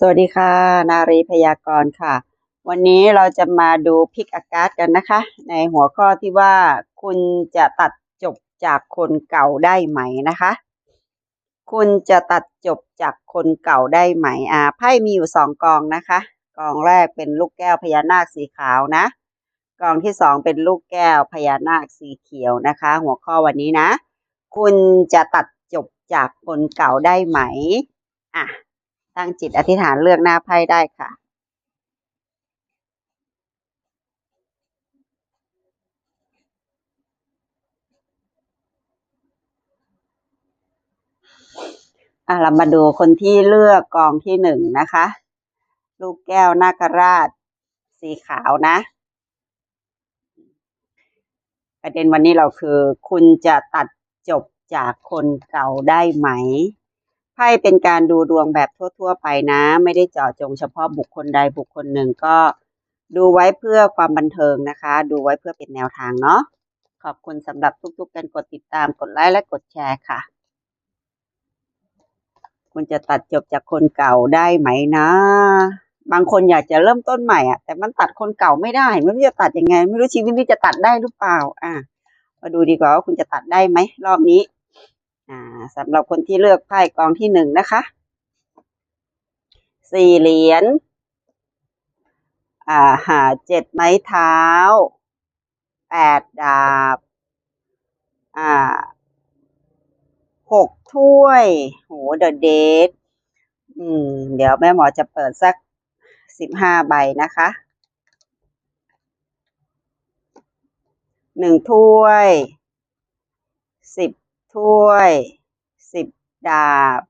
สวัสดีค่ะ นารีพยากรณ์ค่ะ วันนี้เราจะมาดูพิกอากาศกันนะคะ ในหัวข้อที่ว่าคุณจะตัดจบจากคนเก่าได้ไหมนะคะ คุณจะตัดจบจากคนเก่าได้ไหมอ่าไพ่มีอยู่สองกองนะคะ กองแรกเป็นลูกแก้วพญานาคสีขาวนะ กองที่สองเป็นลูกแก้วพญานาคสีเขียวนะคะ หัวข้อวันนี้นะ คุณจะตัดจบจากคนเก่าได้ไหมอะ ตั้งจิตอธิษฐานเลือกหน้าไพ่ได้ค่ะอะเรามาดูคนที่เลือกกองที่หนึ่งนะคะ ลูกแก้วนาคราช สีขาวนะ ประเด็นวันนี้เราคือ คุณจะตัดจบจากคนเก่าได้ไหม ไพ่เป็นการดูดวงแบบทั่ว ๆ ไปนะ ไม่ได้เจาะจงเฉพาะบุคคลใดบุคคลหนึ่งก็ดูไว้เพื่อความบันเทิงนะคะ ดูไว้เพื่อเป็นแนวทางเนาะขอบคุณสำหรับทุกๆการกดติดตามกดไลค์และกดแชร์ค่ะ คุณจะตัดจบจากคนเก่าได้ไหมนะ บางคนอยากจะเริ่มต้นใหม่อะแต่มันตัดคนเก่าไม่ได้ไม่รู้จะตัดยังไง ไม่รู้ชีวิตนี้จะตัดได้หรือเปล่า อะมาดูดีกว่าว่าคุณจะตัดได้ไหมรอบนี้ อ่าสำหรับคนที่เลือกไพ่กองที่หนึ่งนะคะ สี่เหรียญอ่าหาเจ็ดไม้เท้า แปดดาบ อ่าหกถ้วย โหเดอะเดทอืม เดี๋ยวแม่หมอจะเปิดสักสิบห้าใบนะคะหนึ่งถ้วยสิบ ถ้วยสิบดาบ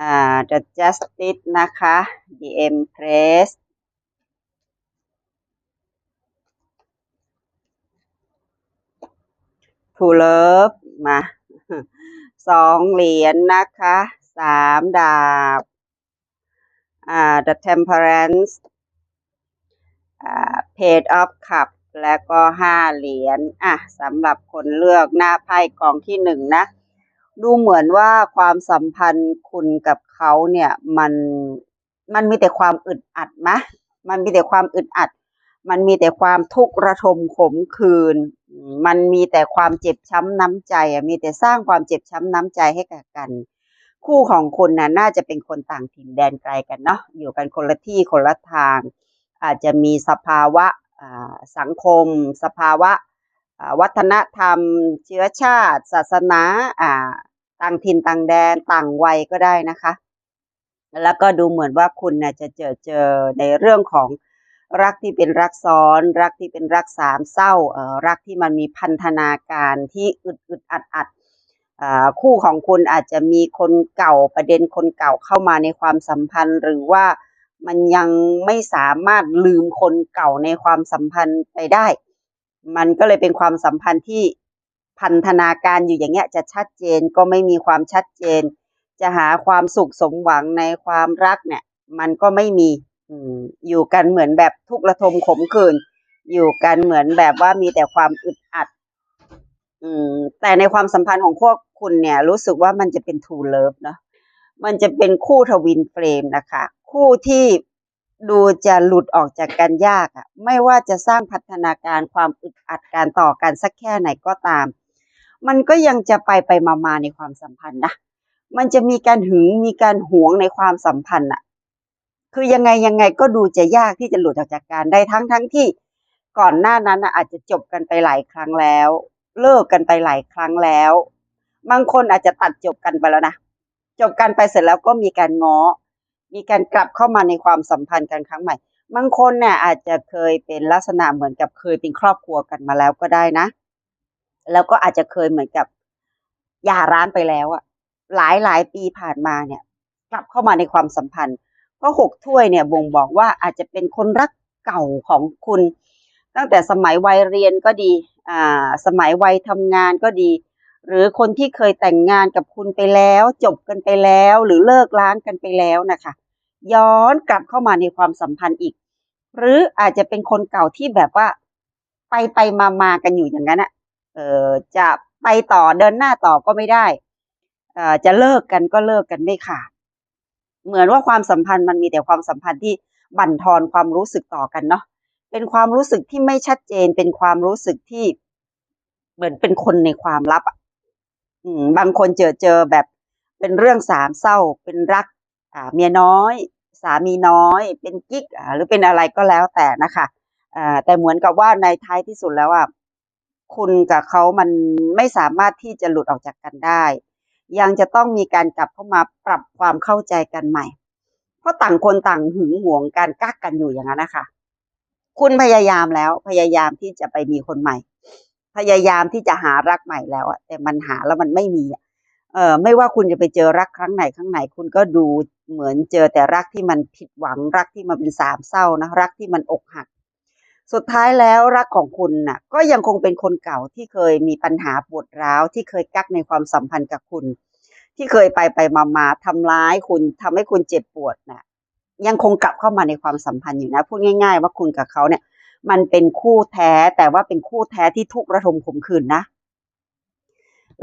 อ่า The Justice นะคะ The Empress ทูเลิฟมาสองเหรียญนนะคะสามดาบอ่า The Temperance อ่า Page of Cup แล้วก็ห้าเหรียญอะสำหรับคนเลือกหน้าไพ่กองที่หนึ่งนะ ดูเหมือนว่าความสัมพันธ์คุณกับเขาเนี่ยมันมันมีแต่ความอึดอัดมะมันมีแต่ความอึดอัด มันมีแต่ความทุกข์ระทมขมขื่นมันมีแต่ความเจ็บช้ำน้ำใจอะมีแต่สร้างความเจ็บช้ำน้ำใจให้กับกัน คู่ของคุณน่ะน่าจะเป็นคนต่างถิ่นแดนไกลกันเนาะอยู่กันคนละที่คนละทาง อาจจะมีสภาวะ สังคม สภาวะวัฒนธรรม เชื้อชาติ ศาสนาต่างถิ่นต่างแดนต่างวัยก็ได้นะคะ แล้วก็ดูเหมือนว่าคุณน่ะจะเจอเจอในเรื่องของรักที่เป็นรักซ้อน รักที่เป็นรักสามเศร้ารักที่มันมีพันธนาการที่อึดอึดอัดอัดอคู่ของคุณอาจจะมีคนเก่าประเด็นคนเก่าเข้ามาในความสัมพันธ์หรือว่า มันยังไม่สามารถลืมคนเก่าในความสัมพันธ์ไปได้ มันก็เลยเป็นความสัมพันธ์ที่พันธนาการอยู่อย่างเงี้ยจะชัดเจนก็ไม่มีความชัดเจน จะหาความสุขสมหวังในความรักเนี่ย มันก็ไม่มีอยู่กันเหมือนแบบทุกข์ระทมขมขื่นอยู่กันเหมือนแบบว่ามีแต่ความอึดอัดอืมแต่ในความสัมพันธ์ของพวกคุณเนี่ย รู้สึกว่ามันจะเป็น true love เนาะมันจะเป็นคู่ทวินเฟรมนะคะ คู่ที่ดูจะหลุดออกจากกันยากอะ่ะไม่ว่าจะสร้างพัฒนาการความอึดอัดการต่อกันสักแค่ไหนก็ตาม มันก็ยังจะไปไปมามาในความสัมพันธ์นะมันจะมีการหึงมีการหวงในความสัมพันธ์อะคือยังไงยังไงก็ดูจะยากที่จะหลุดออกจากกันได้ทั้งทั้งที่ก่อนหน้านั้นอาจจะจบกันไปหลายครั้งแล้ว เลิกกันไปหลายครั้งแล้ว บางคนอาจจะตัดจบกันไปแล้วนะจบกันไปเสร็จแล้วก็มีการง้อ มีการกลับเข้ามาในความสัมพันธ์กันครั้งใหม่ บางคนเนี่ยอาจจะเคยเป็นลักษณะเหมือนกับเคยเป็นครอบครัวกันมาแล้วก็ได้นะ แล้วก็อาจจะเคยเหมือนกับหย่าร้างไปแล้วอะหลายหลายปีผ่านมาเนี่ย กลับเข้ามาในความสัมพันธ์ เพราะหกถ้วยเนี่ยบ่งบอกว่าอาจจะเป็นคนรักเก่าของคุณ ตั้งแต่สมัยวัยเรียนก็ดีอ่าสมัยวัยทำงานก็ดี หรือคนที่เคยแต่งงานกับคุณไปแล้ว จบกันไปแล้ว หรือเลิกล้างกันไปแล้วนะคะ ย้อนกลับเข้ามาในความสัมพันธ์อีก หรืออาจจะเป็นคนเก่าที่แบบว่า ไปไปมามากันอยู่อย่างนั้นอะเออจะไปต่อเดินหน้าต่อก็ไม่ได้เอ่อจะเลิกกันก็เลิกกันไม่ขาดเหมือนว่าความสัมพันธ์มันมีแต่ความสัมพันธ์ที่บั่นทอนความรู้สึกต่อกันเนาะเป็นความรู้สึกที่ไม่ชัดเจนเป็นความรู้สึกที่เหมือนเป็นคนในความลับอะอืมบางคนเจอเจอแบบเป็นเรื่องสามเศร้า เป็นรักอ่าเมียน้อย สามีน้อย เป็นกิ๊กหรือเป็นอะไรก็แล้วแต่นะคะแต่เหมือนกับว่าในท้ายที่สุดแล้วอะคุณกับเขามันไม่สามารถที่จะหลุดออกจากกันได้ ยังจะต้องมีการกลับเข้ามาปรับความเข้าใจกันใหม่ เพราะต่างคนต่างหึงหวงการกักกันอยู่อย่างนั้นนะคะคุณพยายามแล้วพยายามที่จะไปมีคนใหม่ พยายามที่จะหารักใหม่แล้วอะแต่มันหาแล้วมันไม่มีอะ เออไม่ว่าคุณจะไปเจอรักครั้งไหนครั้งไหน คุณก็ดูเหมือนเจอแต่รักที่มันผิดหวังรักที่มันเป็นสามเศร้านะรักที่มันอกหัก สุดท้ายแล้วรักของคุณน่ะ ก็ยังคงเป็นคนเก่าที่เคยมีปัญหาปวดร้าวที่เคยกักในความสัมพันธ์กับคุณ ที่เคยไปไปมามาทำร้ายคุณทำให้คุณเจ็บปวดน่ะยังคงกลับเข้ามาในความสัมพันธ์อยู่นะพูดง่าย ๆ ว่าคุณกับเขาเนี่ย มันเป็นคู่แท้แต่ว่าเป็นคู่แท้ที่ทุกข์ระทมขมขื่นนะ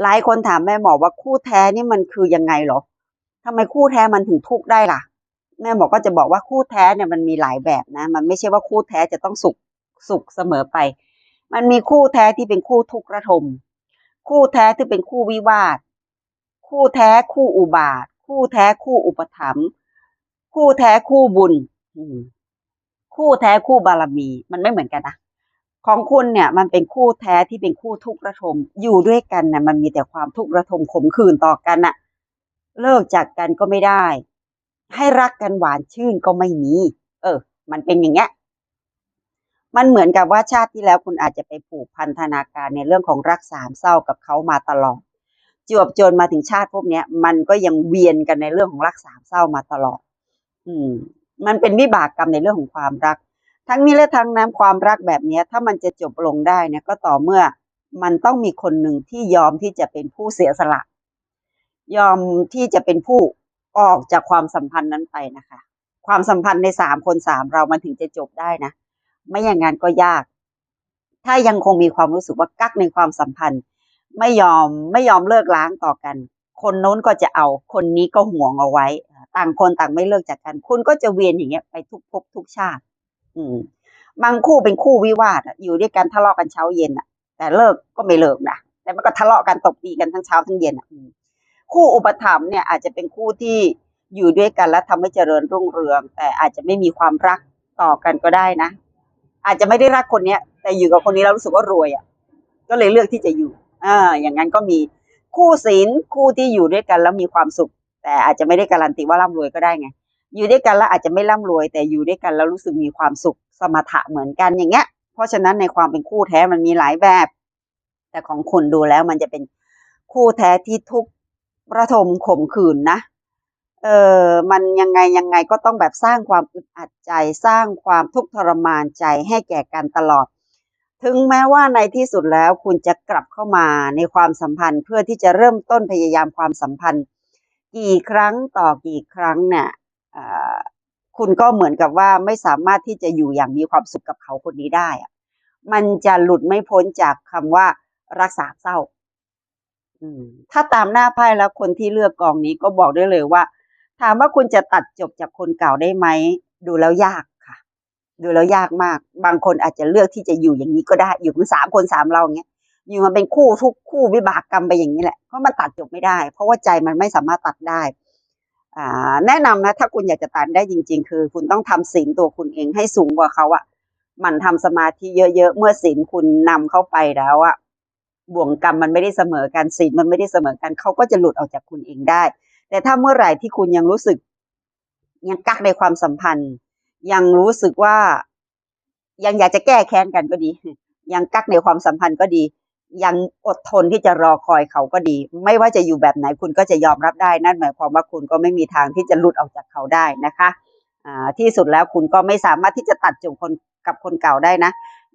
หลายคนถามแม่หมอว่าคู่แท้นี่มันคือยังไงเหรอทำไมคู่แท้มันถึงทุกข์ได้ล่ะ แม่หมอก็จะบอกว่าคู่แท้เนี่ยมันมีหลายแบบนะ มันไม่ใช่ว่าคู่แท้จะต้องสุขสุขเสมอไป มันมีคู่แท้ที่เป็นคู่ทุกข์ระทม คู่แท้ที่เป็นคู่วิวาท คู่แท้คู่อุบาท คู่แท้คู่อุปถัมภ์ คู่แท้คู่บุญ คู่แท้คู่บารมี มันไม่เหมือนกันนะ ของคุณเนี่ยมันเป็นคู่แท้ที่เป็นคู่ทุกข์ระทมอยู่ด้วยกันน่ะมันมีแต่ความทุกข์ระทมขมขื่นต่อกันน่ะ เลิกจากกันก็ไม่ได้ ให้รักกันหวานชื่นก็ไม่มี เออ มันเป็นอย่างเงี้ยมันเหมือนกับว่าชาติที่แล้วคุณอาจจะไปผูกพันธนาการในเรื่องของรักสามเศร้ากับเขามาตลอดจวบจนมาถึงชาติพวกนี้ย มันก็ยังเวียนกันในเรื่องของรักสามเศร้ามาตลอด อืม มันเป็นวิบากกรรมในเรื่องของความรัก ทั้งนี้และทั้งนั้นความรักแบบนี้ถ้ามันจะจบลงได้เนี่ยก็ต่อเมื่อมันต้องมีคนหนึ่งที่ยอมที่จะเป็นผู้เสียสละ ยอมที่จะเป็นผู้ออกจากความสัมพันธ์นั้นไปนะคะ ความสัมพันธ์ในสามคนสามเรามันถึงจะจบได้นะ ไม่อย่างนั้นก็ยาก ถ้ายังคงมีความรู้สึกว่ากักในความสัมพันธ์ ไม่ยอมไม่ยอมเลิกล้างต่อกัน คนโน้นก็จะเอา คนนี้ก็ห่วงเอาไว้ ต่างคนต่างไม่เลิกจากกัน คุณก็จะเวียนอย่างเงี้ยไปทุกภพทุกชาติ อืม บางคู่เป็นคู่วิวาทอยู่ด้วยกันทะเลาะกันเช้าเย็นอะแต่เลิกก็ไม่เลิกนะแต่มันก็ทะเลาะกันตบตีกันทั้งเช้าทั้งเย็นอะคู่อุปถัมภ์เนี่ยอาจจะเป็นคู่ที่อยู่ด้วยกันแล้วทำให้เจริญรุ่งเรือง แต่อาจจะไม่มีความรักต่อกันก็ได้นะ อาจจะไม่ได้รักคนเนี้ย แต่อยู่กับคนนี้แล้วรู้สึกว่ารวยอะ ก็เลยเลือกที่จะอยู่อ่าอย่างนั้นก็มีคู่ศีลคู่ที่อยู่ด้วยกันแล้วมีความสุข แต่อาจจะไม่ได้การันตีว่าร่ำรวยก็ได้ไง อยู่ด้วยกันแล้วอาจจะไม่ร่ำรวย แต่อยู่ด้วยกันแล้วรู้สึกมีความสุขสมถะเหมือนกันอย่างเงี้ย เพราะฉะนั้นในความเป็นคู่แท้มันมีหลายแบบ แต่ของคุณดูแล้วมันจะเป็นคู่แท้ที่ทุกข์ระทมข่มขืนนะ เออมันยังไงยังไงก็ต้องแบบสร้างความอึดอัดใจสร้างความทุกข์ทรมานใจให้แก่กันตลอด ถึงแม้ว่าในที่สุดแล้วคุณจะกลับเข้ามาในความสัมพันธ์เพื่อที่จะเริ่มต้นพยายามความสัมพันธ์ กี่ครั้งต่อกี่ครั้งเนี่ย คุณก็เหมือนกับว่าไม่สามารถที่จะอยู่อย่างมีความสุขกับเขาคนนี้ได้อะมันจะหลุดไม่พ้นจากคำว่ารักษาเศร้าอืมถ้าตามหน้าไพ่แล้วคนที่เลือกกองนี้ก็บอกได้เลยว่า ถามว่าคุณจะตัดจบจากคนเก่าได้ไหม ดูแล้วยากค่ะ ดูแล้วยากมาก บางคนอาจจะเลือกที่จะอยู่อย่างนี้ก็ได้ อยู่กันสามคนสามเราอย่างเงี้ย อยู่มาเป็นคู่ทุกคู่วิบากกรรมไปอย่างนี้แหละ เพราะมันตัดจบไม่ได้ เพราะว่าใจมันไม่สามารถตัดได้อ่า แนะนำนะถ้าคุณอยากจะตัดได้จริง ๆ คือ คุณต้องทำศีลตัวคุณเองให้สูงกว่าเขาอะมันทำสมาธิเยอะๆ เมื่อศีลคุณนำเข้าไปแล้วอะบ่วงกรรมมันไม่ได้เสมอกันศีลมันไม่ได้เสมอกันเขาก็จะหลุดออกจากคุณเองได้ แต่ถ้าเมื่อไหร่ที่คุณยังรู้สึก ยังกักในความสัมพันธ์ ยังรู้สึกว่า ยังอยากจะแก้แค้นกันก็ดี ยังกักในความสัมพันธ์ก็ดี ยังอดทนที่จะรอคอยเขาก็ดี ไม่ว่าจะอยู่แบบไหนคุณก็จะยอมรับได้ นั่นหมายความว่าคุณก็ไม่มีทางที่จะหลุดออกจากเขาได้นะคะที่สุดแล้วคุณก็ไม่สามารถที่จะตัดจบคนกับคนเก่าได้นะ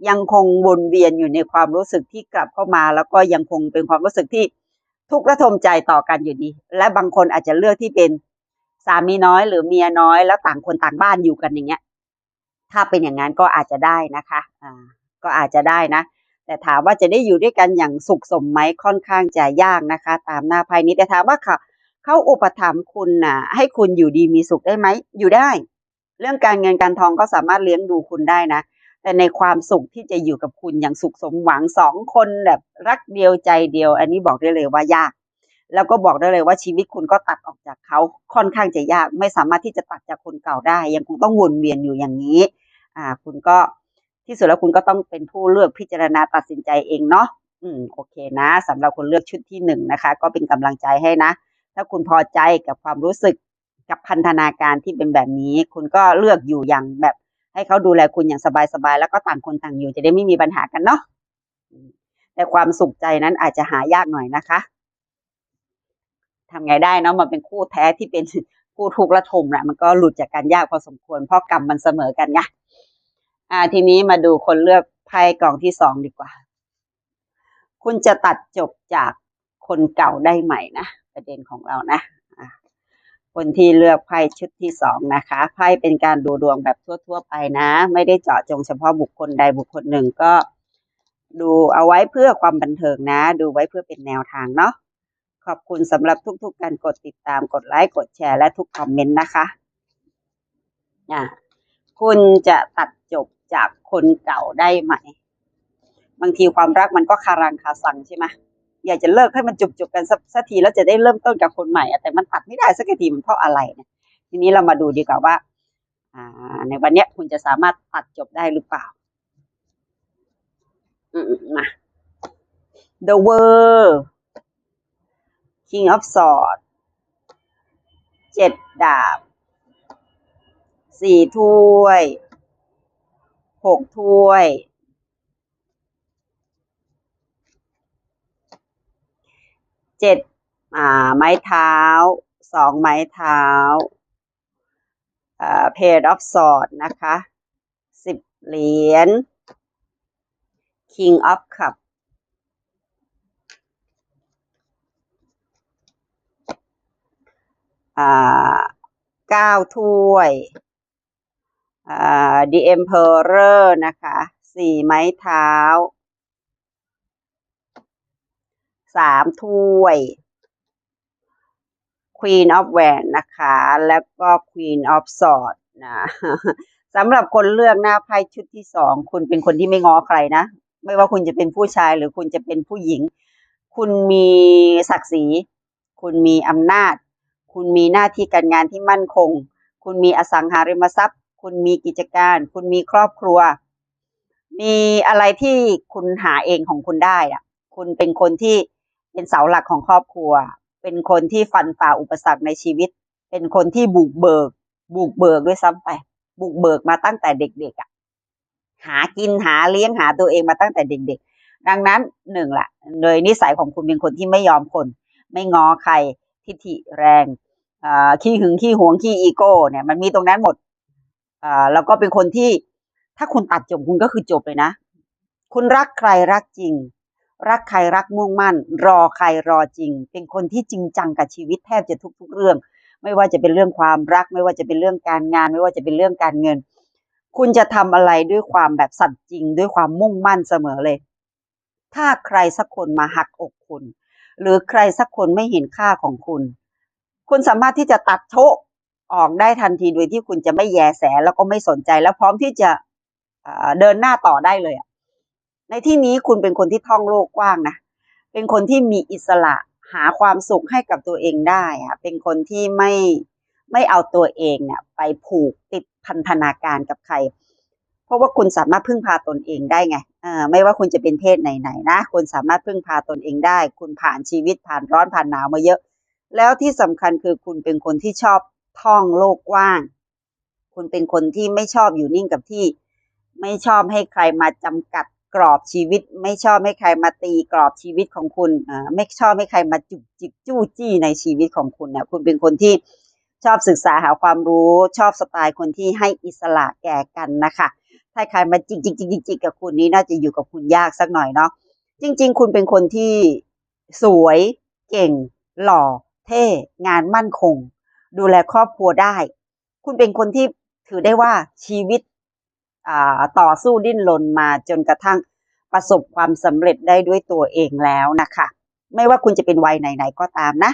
ยังคงวนเวียนอยู่ในความรู้สึกที่กลับเข้ามา แล้วก็ยังคงเป็นความรู้สึกที่ทุกข์ระทมใจต่อกันอยู่ดี และบางคนอาจจะเลือกที่เป็นสามีน้อยหรือเมียน้อยแล้วต่างคนต่างบ้านอยู่กันอย่างเงี้ย ถ้าเป็นอย่างนั้นก็อาจจะได้นะคะ อ่า ก็อาจจะได้นะ แต่ถามว่าจะได้อยู่ด้วยกันอย่างสุขสมไหมค่อนข้างจะยากนะคะ ตามหน้าไพ่นี้แต่ถามว่าเขาเขาอุปถัมภ์คุณน่ะ ให้คุณอยู่ดีมีสุขได้ไหมอยู่ได้ เรื่องการเงินการทองก็สามารถเลี้ยงดูคุณได้นะ แต่ในความสุขที่จะอยู่กับคุณอย่างสุขสมหวังสองคนแบบรักเดียวใจเดียว อันนี้บอกได้เลยว่ายาก แล้วก็บอกได้เลยว่าชีวิตคุณก็ตัดออกจากเขาค่อนข้างจะยาก ไม่สามารถที่จะตัดจากคนเก่าได้ ยังคงต้องวนเวียนอยู่อย่างนี้ อ่า คุณก็ ที่สุดแล้วคุณก็ต้องเป็นผู้เลือกพิจารณาตัดสินใจเองเนาะอืมโอเคนะสำหรับคนเลือกชุดที่หนึ่งนะคะ ก็เป็นกำลังใจให้นะ ถ้าคุณพอใจกับความรู้สึกกับพันธนาการที่เป็นแบบนี้ คุณก็เลือกอยู่อย่างแบบ ให้เขาดูแลคุณอย่างสบายๆแล้วก็ต่างคนต่างอยู่จะได้ไม่มีปัญหากันเนาะแต่ความสุขใจนั้นอาจจะหายากหน่อยนะคะทำไงได้เนาะมันเป็นคู่แท้ที่เป็นคู่ทุกข์และทมนะมันก็หลุดจากกันยากพอสมควรเพราะกรรมมันเสมอกันไง อ่า ทีนี้มาดูคนเลือกไพ่กล่องที่สองดีกว่า คุณจะตัดจบจากคนเก่าได้ไหมนะประเด็นของเรานะอะคนที่เลือกไพ่ชุดที่สองนะคะไพ่เป็นการดูดวงแบบทั่ว ๆ ไปนะ ไม่ได้เจาะจงเฉพาะบุคคลใดบุคคลหนึ่งก็ ดูเอาไว้เพื่อความบันเทิงนะ ดูไว้เพื่อเป็นแนวทางเนาะขอบคุณสำหรับทุก ๆ การกดติดตามกดไลค์กดแชร์และทุกคอมเมนต์นะคะอะคุณจะตัด จากคนเก่าได้ไหม บางทีความรักมันก็คารังคาซังใช่ไหมอยากจะเลิกให้มันจบจบๆกันสักทีแล้วจะได้เริ่มต้นกับคนใหม่แต่มันตัดไม่ได้สักทีมันเพราะอะไรเนี่ยทีนี้เรามาดูดีกว่าว่าในวันนี้คุณจะสามารถตัดจบได้หรือเปล่าอืมๆมา The World King of Swords เจ็ดดาบสี่ถ้วย หกถ้วย เจ็ดอ่าไม้เท้าสองไม้เท้าอ่า Pair of Swords นะคะสิบเหรียญ King of Cup อ่าเก้าถ้วย The Emperor นะคะสี่ไม้เท้าสามถ้วย Queen of w a n นะคะ แล้วก็ Queen of Swords นะสำหรับคนเลือกหน้าไพ่ชุดที่สองคุณเป็นคนที่ไม่ง้อใครนะ ไม่ว่าคุณจะเป็นผู้ชายหรือคุณจะเป็นผู้หญิง คุณมีศักดิ์ศรี คุณมีอำนาจ คุณมีหน้าที่การงานที่มั่นคง คุณมีอสังหาริมทรัพย์ คุณมีกิจการ คุณมีครอบครัว มีอะไรที่คุณหาเองของคุณได้อะคุณเป็นคนที่เป็นเสาหลักของครอบครัว เป็นคนที่ฟันฝ่าอุปสรรคในชีวิต เป็นคนที่บุกเบิก บุกเบิกด้วยซ้ำไป บุกเบิกมาตั้งแต่เด็กๆอะ หากินหาเลี้ยงหาตัวเองมาตั้งแต่เด็ก ๆ ดังนั้นหนึ่งละโดยนิสัยของคุณเป็นคนที่ไม่ยอมคน ไม่ง้อใครทิฐิแรงขี้หึงขี้หวงขี้อีโก้เนี่ยมันมีตรงนั้นหมด อ่าแล้วก็เป็นคนที่ถ้าคุณตัดจบคุณก็คือจบเลยนะ คุณรักใครรักจริง รักใครรักมุ่งมั่น รอใครรอจริง เป็นคนที่จริงจังกับชีวิตแทบจะทุก ๆ เรื่อง ไม่ว่าจะเป็นเรื่องความรัก ไม่ว่าจะเป็นเรื่องการงาน ไม่ว่าจะเป็นเรื่องการเงิน คุณจะทำอะไรด้วยความแบบสัตย์จริง ด้วยความมุ่งมั่นเสมอเลย ถ้าใครสักคนมาหักอกคุณ หรือใครสักคนไม่เห็นค่าของคุณ คุณสามารถที่จะตัดโชะ ออกได้ทันทีโดยที่คุณจะไม่แยแสแล้วก็ไม่สนใจแล้วพร้อมที่จะเดินหน้าต่อได้เลยอะในที่นี้คุณเป็นคนที่ท่องโลกกว้างนะเป็นคนที่มีอิสระหาความสุขให้กับตัวเองได้อะเป็นคนที่ไม่ไม่เอาตัวเองเนี่ยไปผูกติดพันธนาการกับใคร เพราะว่าคุณสามารถพึ่งพาตนเองได้ไงเออไม่ว่าคุณจะเป็นเพศไหนๆนะคุณสามารถพึ่งพาตนเองได้ คุณผ่านชีวิตผ่านร้อนผ่านหนาวมาเยอะ แล้วที่สำคัญคือคุณเป็นคนที่ชอบ ท่องโลกกว้าง คุณเป็นคนที่ไม่ชอบอยู่นิ่งกับที่ ไม่ชอบให้ใครมาจำกัดกรอบชีวิต ไม่ชอบให้ใครมาตีกรอบชีวิตของคุณอ่าไม่ชอบให้ใครมาจุกจิกจู้จี้ในชีวิตของคุณเนี่ยคุณเป็นคนที่ชอบศึกษาหาความรู้ชอบสไตล์คนที่ให้อิสระแก่กันนะคะถ้าใครมาจิกจิกจิกจิกจิกกับคุณนี้น่าจะอยู่กับคุณยากสักหน่อยเนาะจริง ๆ คุณเป็นคนที่สวย เก่ง หล่อ เท่ งานมั่นคง ดูแลครอบครัวได้ คุณเป็นคนที่ถือได้ว่าชีวิตต่อสู้ดิ้นรนมาจนกระทั่งประสบความสำเร็จได้ด้วยตัวเองแล้วนะคะ ไม่ว่าคุณจะเป็นวัยไหนๆก็ตามนะ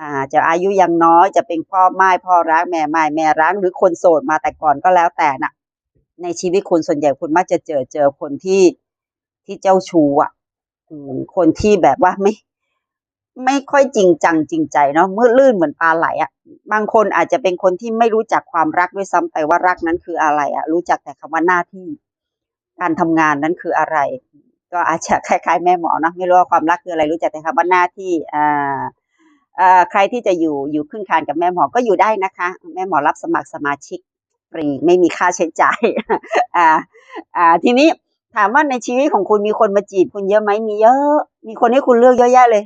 อาจะอายุยังน้อยจะเป็นพ่อไม้พ่อรักแม่ไม้แม่รักหรือคนโสดมาแต่ก่อนก็แล้วแต่น่ะ ในชีวิตคุณส่วนใหญ่คุณมักจะเจอเจอคนที่ที่เจ้าชู้อะคนที่แบบว่าไม่ ไม่ค่อยจริงจังจริงใจเนาะมืดลื่นเหมือนปลาไหลอะบางคนอาจจะเป็นคนที่ไม่รู้จักความรักด้วยซ้ำไปว่ารักนั้นคืออะไรอะรู้จักแต่คำว่าหน้าที่ การทำงานนั้นคืออะไร ก็อาจจะคล้ายๆแม่หมอเนาะไม่รู้ว่าความรักคืออะไรรู้จักแต่คำว่าหน้าที่อ่าอ่าใครที่จะอยู่อยู่ขึ้นคานกับแม่หมอก็อยู่ได้นะคะ แม่หมอรับสมัครสมาชิกฟรีไม่มีค่าใช้จ่ายอ่าอ่าทีนี้ถามว่าในชีวิตของคุณมีคนมาจีบคุณเยอะไหมมีเยอะ มีคนให้คุณเลือกเยอะแยะเลย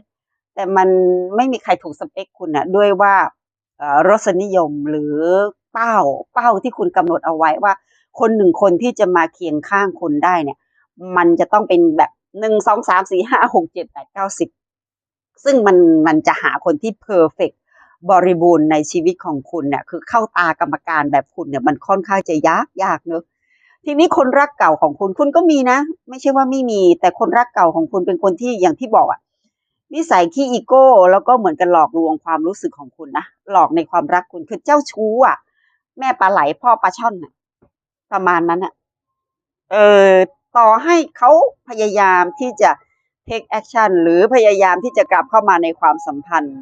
แต่มันไม่มีใครถูกสเปคคุณอะด้วยว่ารสนิยมหรือเป้าเป้าที่คุณกำหนดเอาไว้ว่า คนหนึ่งคนที่จะมาเคียงข้างคุณได้เนี่ย มันจะต้องเป็นแบบหนึ่งสองสามสี่ห้าหกเจ็ดแปดเก้าสิบซึ่งมันมันจะหาคนที่เพอร์เฟกบริบูรณ์ในชีวิตของคุณเนี่ยคือเข้าตากรรมการแบบคุณเนี่ยมันค่อนข้างจะยากยากเนอะทีนี้คนรักเก่าของคุณคุณก็มีนะ ไม่ใช่ว่าไม่มี แต่คนรักเก่าของคุณเป็นคนที่อย่างที่บอกอะ นิสัยขี้อีโก้ แล้วก็เหมือนกันหลอกลวงความรู้สึกของคุณนะหลอกในความรักคุณคือเจ้าชู้อะ แม่ปลาไหลพ่อปลาช่อนน่ะ ประมาณนั้นอะเออต่อให้เขาพยายามที่จะ take action หรือพยายามที่จะกลับเข้ามาในความสัมพันธ์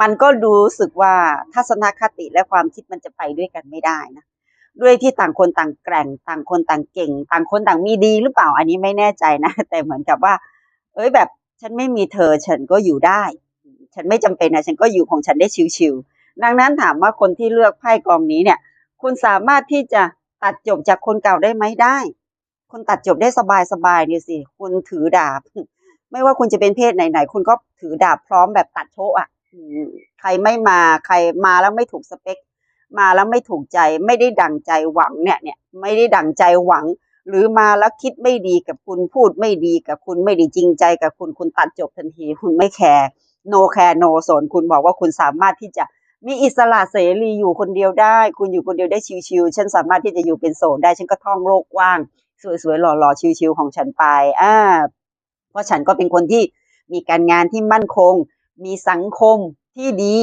มันก็รู้สึกว่าทัศนคติและความคิดมันจะไปด้วยกันไม่ได้นะด้วยที่ต่างคนต่างแกร่ง ต่างคนต่างเก่ง ต่างคนต่างมีดีหรือเปล่าอันนี้ไม่แน่ใจนะ แต่เหมือนกับว่า เอ้ยแบบ ฉันไม่มีเธอฉันก็อยู่ได้ ฉันไม่จำเป็นนะฉันก็อยู่ของฉันได้ชิวๆดังนั้นถามว่าคนที่เลือกไพ่กองนี้เนี่ย คุณสามารถที่จะตัดจบจากคนเก่าได้ไหมได้ คุณตัดจบได้สบายๆเนี่ยสิคุณถือดาบ ไม่ว่าคุณจะเป็นเพศไหนๆคุณก็ถือดาบพร้อมแบบตัดโชะอะใครไม่มาใครมาแล้วไม่ถูกสเปค มาแล้วไม่ถูกใจ ไม่ได้ดั่งใจหวังเนี่ยเนี่ยไม่ได้ดั่งใจหวัง หรือมาแล้วคิดไม่ดีกับคุณพูดไม่ดีกับคุณไม่ด้จริงใจกับคุณคุณตัดจบทันที คุณไม่แคร์โนแคร์โนสนคุณบอกว่าคุณสามารถที่จะมีอิสระเสรีอยู่คนเดียวได้ คุณอยู่คนเดียวได้ชิวๆฉันสามารถที่จะอยู่เป็นโสดได้ฉันก็ท่องโลกกว้าง สวยๆหล่อๆชิวๆของฉันไปอ่าเพราะฉันก็เป็นคนที่มีการงานที่มั่นคง มีสังคมที่ดี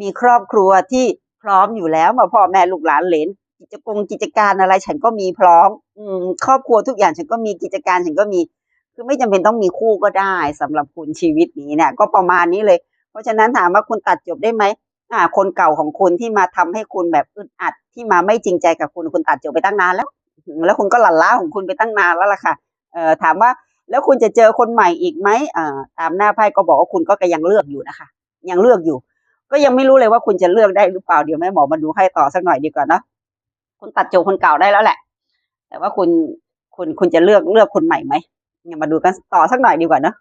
มีครอบครัวที่พร้อมอยู่แล้วมาพ่อแม่ลูกหลานเหลน กิจกงกิจการอะไรฉันก็มีพร้อม อืม ครอบครัวทุกอย่างฉันก็มีกิจการฉันก็มี คือไม่จำเป็นต้องมีคู่ก็ได้สำหรับคุณชีวิตนี้เนี่ยก็ประมาณนี้เลย เพราะฉะนั้นถามว่าคุณตัดจบได้ไหมอ่า คนเก่าของคุณที่มาทำให้คุณแบบอึดอัดที่มาไม่จริงใจกับคุณคุณตัดจบไปตั้งนานแล้ว แล้วคุณก็หลั่นล้าของคุณไปตั้งนานแล้วล่ะค่ะ เอ่อถามว่าแล้วคุณจะเจอคนใหม่อีกไหมอ่าตามหน้าไพ่ก็บอกว่าคุณก็ยังเลือกอยู่นะคะ ยังเลือกอยู่ ก็ยังไม่รู้เลยว่าคุณจะเลือกได้หรือเปล่าเดี๋ยวแม่หมอมาดูให้ต่อสักหน่อยดีกว่านะ คุณตัดจบคนเก่าได้แล้วแหละ แต่ว่าคุณคุณคุณจะเลือกเลือกคนใหม่ไหมเนี่ยมาดูกันต่อสักหน่อยดีกว่าเนาะ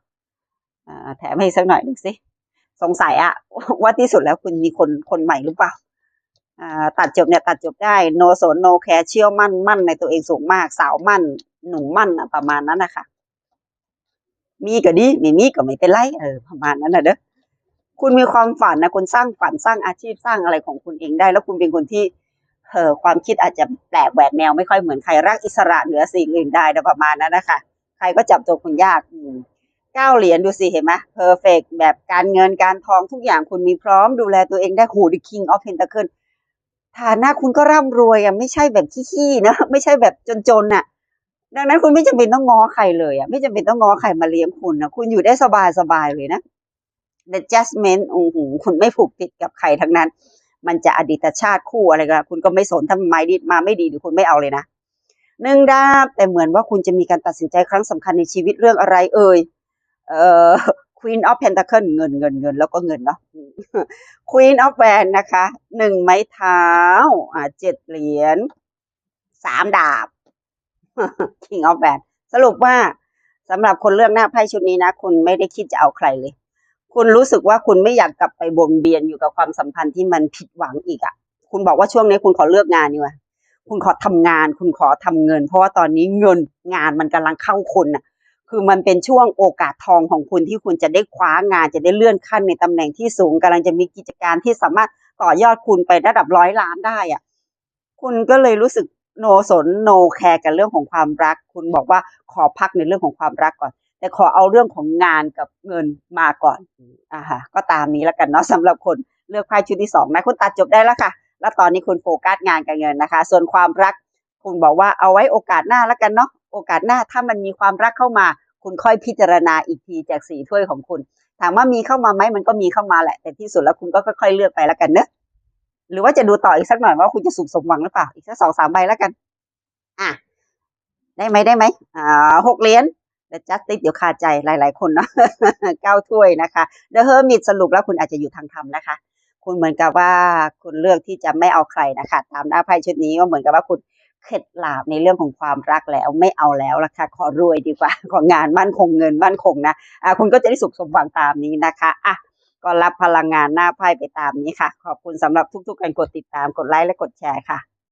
อ่าแถมให้สักหน่อยดูสิสงสัยอะว่าที่สุดแล้วคุณมีคนคนใหม่หรือเปล่าอ่าตัดจบเนี่ยตัดจบได้โนโซนโนแคร์เชื่อมั่นมั่นในตัวเองสูงมาก สาวมั่น หนุ่มมั่นอะประมาณนั้นนะคะมีก็ดีไม่มีก็ไม่เป็นไรเออประมาณนั้นนะเด้อคุณมีความฝันนะคุณสร้างฝันสร้างอาชีพสร้างอะไรของคุณเองได้ แล้วคุณเป็นคนที่ เออความคิดอาจจะแปลกแหวกแนวไม่ค่อยเหมือนใครรักอิสระเหนือสิ่งอื่นได้นะประมาณนั้นนะคะใครก็จับตัวคุณยากอืมเก้าเหรียญดูสิเห็นไหมเพอร์เฟกแบบการเงินการทองทุกอย่างคุณมีพร้อมดูแลตัวเองได้โห the king of pentacle ฐานะคุณก็ร่ำรวยอะไม่ใช่แบบขี้ๆนะไม่ใช่แบบจนๆน่ะ ดังนั้นคุณไม่จำเป็นต้องง้อใครเลยอะไม่จำเป็นต้องง้อใครมาเลี้ยงคุณนะคุณอยู่ได้สบายๆเลยนะ the judgment โอ้โหคุณไม่ผูกติดกับใครทั้งนั้น มันจะอดีตชาติคู่อะไรก็คุณก็ไม่สนทำไมดีมาไม่ดีหรือคุณไม่เอาเลยนะหนึ่งดาบแต่เหมือนว่าคุณจะมีการตัดสินใจครั้งสำคัญในชีวิตเรื่องอะไรเอ่ยเอ่อ Queen of Pentacle เงินเงินเงินแล้วก็เงินเนาะ Queen of w a n d นะคะหนึ่งไม้เท้าอ่าเจ็ดเหรียญสามดาบ King of w a n d สรุปว่าสำหรับคนเลือกหน้าไพ่ชุดนี้นะ คุณไม่ได้คิดจะเอาใครเลย คุณรู้สึกว่าคุณไม่อยากกลับไปวนเวียนอยู่กับความสัมพันธ์ที่มันผิดหวังอีกอะ่ะ คุณบอกว่าช่วงนี้คุณขอเลือกงานดีกว่าคุณขอทำงาน คุณขอทำเงิน เพราะว่าตอนนี้เงินงานมันกำลังเข้าคุณอะ คือมันเป็นช่วงโอกาสทองของคุณที่คุณจะได้คว้างานจะได้เลื่อนขั้นในตำแหน่งที่สูงกำลังจะมีกิจการที่สามารถต่อยอดคุณไประดับร้อยล้านได้อะ คุณก็เลยรู้สึกโนสนโนแคร์กับเรื่องของความรัก คุณบอกว่าขอพักในเรื่องของความรักก่อน แต่ขอเอาเรื่องของงานกับเงินมาก่อนอ่าฮะก็ตามนี้แล้วกันเนาะสำหรับคนเลือกไพ่ชุดที่สองนะคุณตัดจบได้แล้วค่ะ แล้วตอนนี้คุณโฟกัสงานกับเงินนะคะ ส่วนความรักคุณบอกว่าเอาไว้โอกาสหน้าแล้วกันเนาะโอกาสหน้าถ้ามันมีความรักเข้ามา คุณค่อยพิจารณาอีกทีจากสีถ้วยของคุณถามว่ามีเข้ามาไหมมันก็มีเข้ามาแหละ แต่ที่สุดแล้วคุณก็ค่อยๆเลือกไปแล้วกันเนอะหรือว่าจะดูต่ออีกสักหน่อยว่าคุณจะสุขสมหวังหรือเปล่าอีกสักสองสามใบแล้วกัน อะ ได้ไหมได้ไหมอ่าหกเหรียญ เดี๋ยวจัดติดเดี๋ยวคาใจหลาย ๆ คนเนาะเก้าถ้วยนะคะเดอะเฮอร์มิตสรุปแล้วคุณอาจจะอยู่ทางธรรมนะคะ คุณเหมือนกับว่าคุณเลือกที่จะไม่เอาใครนะคะ ตามหน้าไพ่ชุดนี้ก็เหมือนกับว่าคุณเข็ดหลาบในเรื่องของความรักแล้วไม่เอาแล้วล่ะค่ะขอรวยดีกว่าของานมั่นคงเงินมั่นคงนะอ่าคุณก็จะได้สุขสมหวังตามนี้นะคะอะก็รับพลังงานหน้าไพ่ไปตามนี้ค่ะ ขอบคุณสำหรับทุกๆการกดติดตามกดไลค์และกดแชร์ค่ะ